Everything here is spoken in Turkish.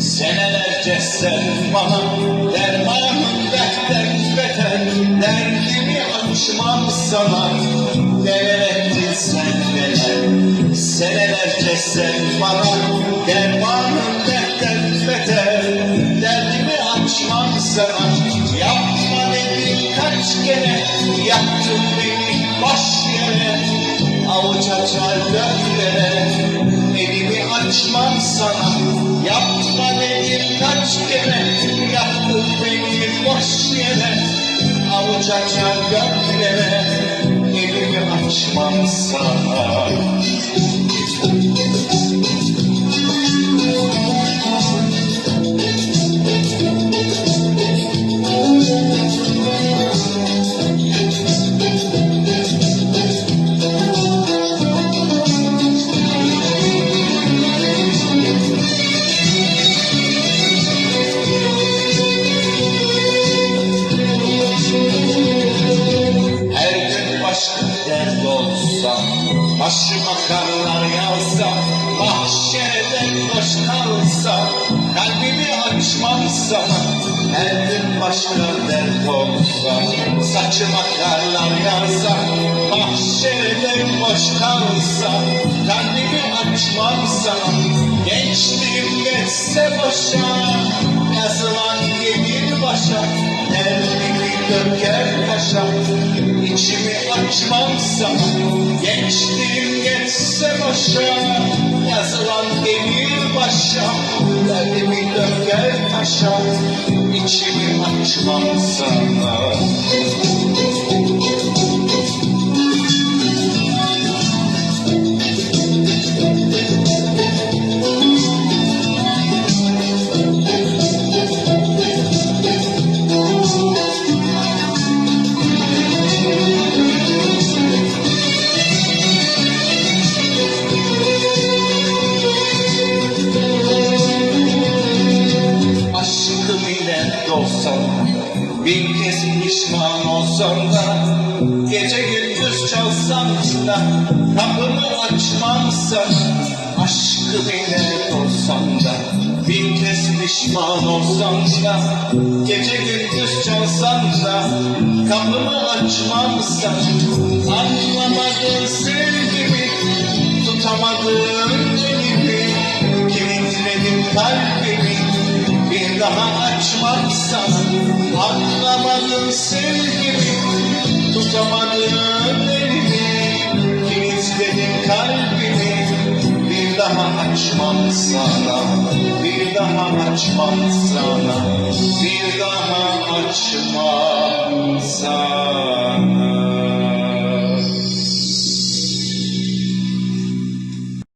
Senelerce sen bana dermanım dertten beter. Derdimi açmam sana neler ettin sen neler Senelerce sen bana dermanım dertten beter. Derdimi açmam sana yapma dedim kaç kere Yaktın beni boş yere. Avuç açar gözlere Açmam sana Yapma dedim kaç kere. Yaktın beni boş yere. Avuç açar gözlere Elimi açmam sana başka dert olsa Başıma karlar yağsa Mahşerde boş kalsa Kalbimi açmam sana Her gün başka dert olsa Saçıma karlar yağsa Mahşerde boş kalsa Kalbimi açmam Gençliğim geçse boşa Yazılan gelir başa Elbimi döker taşa İçimi açmam sana Gençliğim geçse boşa Yazılan gelir başa Elbimi döker taşa İçimi açmam sana dolsam Bin kez pişman olsam da Gece gündüz çalsam da Kapımı açmam sana Aşkım ile dolsam da Bin kez pişman olsam da Gece gündüz çalsam da Kapımı açmam sana Anlamadın sevgimi Tutamadın elimi Kilitledim kalbimi bir daha açmam sana Anlamadın sevgimi Tutamadın elimi Kilitledin kalbimi. Bir daha açmam sana Bir daha açmam sana Bir daha açmam sana